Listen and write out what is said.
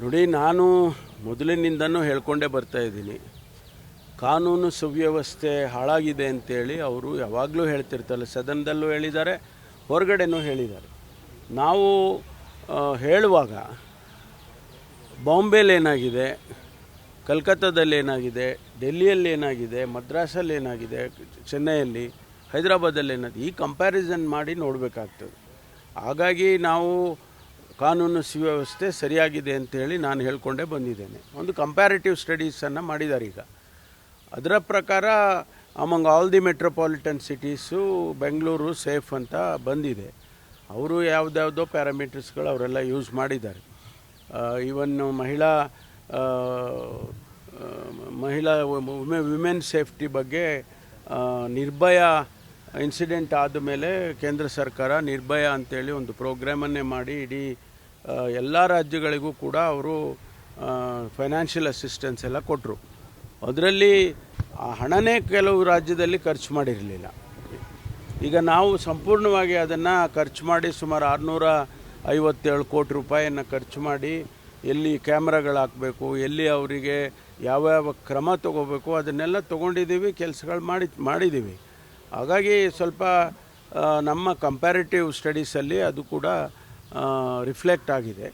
ನೋಡಿ, ನಾನು ಮೊದಲಿನಿಂದನೂ ಹೇಳ್ಕೊಂಡೇ ಬರ್ತಾ ಇದ್ದೀನಿ. ಕಾನೂನು ಸುವ್ಯವಸ್ಥೆ ಹಾಳಾಗಿದೆ ಅಂತೇಳಿ ಅವರು ಯಾವಾಗಲೂ ಹೇಳ್ತಿರ್ತಾರೆ. ಸದನದಲ್ಲೂ ಹೇಳಿದ್ದಾರೆ, ಹೊರಗಡೆನೂ ಹೇಳಿದ್ದಾರೆ. ನಾವು ಹೇಳುವಾಗ ಬಾಂಬೆಲಿ ಏನಾಗಿದೆ, ಕಲ್ಕತ್ತಾದಲ್ಲಿ ಏನಾಗಿದೆ, ಡೆಲ್ಲಿಯಲ್ಲಿ ಏನಾಗಿದೆ, ಮದ್ರಾಸಲ್ಲಿ ಏನಾಗಿದೆ, ಚೆನ್ನೈಯಲ್ಲಿ, ಹೈದರಾಬಾದಲ್ಲಿ ಏನಾಗಿದೆ, ಈ ಕಂಪ್ಯಾರಿಸನ್ ಮಾಡಿ ನೋಡಬೇಕಾಗ್ತದೆ. ಹಾಗಾಗಿ ನಾವು ಕಾನೂನು ಸುವ್ಯವಸ್ಥೆ ಸರಿಯಾಗಿದೆ ಅಂತೇಳಿ ನಾನು ಹೇಳಿಕೊಂಡೇ ಬಂದಿದ್ದೇನೆ. ಒಂದು ಕಂಪ್ಯಾರಿಟಿವ್ ಸ್ಟಡೀಸನ್ನು ಮಾಡಿದ್ದಾರೆ ಈಗ. ಅದರ ಪ್ರಕಾರ among all the metropolitan cities Bengaluru safe ಅಂತ ಬಂದಿದೆ. ಅವರು ಯಾವುದ್ಯಾವುದೋ ಪ್ಯಾರಾಮೀಟರ್ಸ್ಗಳು ಅವರೆಲ್ಲ ಯೂಸ್ ಮಾಡಿದ್ದಾರೆ. ಈವನ್ ಮಹಿಳಾ ಮಹಿಳಾ ವುಮೆ ವಿಮೆನ್ ಸೇಫ್ಟಿ ಬಗ್ಗೆ ನಿರ್ಭಯ ಇನ್ಸಿಡೆಂಟ್ ಆದ ಮೇಲೆ ಕೇಂದ್ರ ಸರ್ಕಾರ ನಿರ್ಭಯ ಅಂತೇಳಿ ಒಂದು ಪ್ರೋಗ್ರಾಮನ್ನೇ ಮಾಡಿ ಇಡೀ ಎಲ್ಲ ರಾಜ್ಯಗಳಿಗೂ ಕೂಡ ಅವರು ಫೈನಾನ್ಷಿಯಲ್ ಅಸಿಸ್ಟೆನ್ಸ್ ಎಲ್ಲ ಕೊಟ್ಟರು ಅದರಲ್ಲಿ ಆ ಹಣನೇ ಕೆಲವು ರಾಜ್ಯದಲ್ಲಿ ಖರ್ಚು ಮಾಡಿರಲಿಲ್ಲ. ಈಗ ನಾವು ಸಂಪೂರ್ಣವಾಗಿ ಅದನ್ನು ಖರ್ಚು ಮಾಡಿ ಸುಮಾರು ಆರುನೂರ ಐವತ್ತೇಳು ಕೋಟಿ ರೂಪಾಯಿಯನ್ನು ಖರ್ಚು ಮಾಡಿ ಎಲ್ಲಿ ಕ್ಯಾಮ್ರಾಗಳು ಹಾಕಬೇಕು, ಎಲ್ಲಿ ಅವರಿಗೆ ಯಾವ್ಯಾವ ಕ್ರಮ ತಗೋಬೇಕು, ಅದನ್ನೆಲ್ಲ ತೊಗೊಂಡಿದ್ದೀವಿ, ಕೆಲಸಗಳು ಮಾಡಿ, ಮಾಡಿದ್ದೀವಿ. ಹಾಗಾಗಿ ಸ್ವಲ್ಪ ನಮ್ಮ ಕಂಪ್ಯಾರಿಟಿವ್ ಸ್ಟಡೀಸಲ್ಲಿ ಅದು ಕೂಡ ರಿಫ್ಲೆಕ್ಟ್ ಆಗಿದೆ.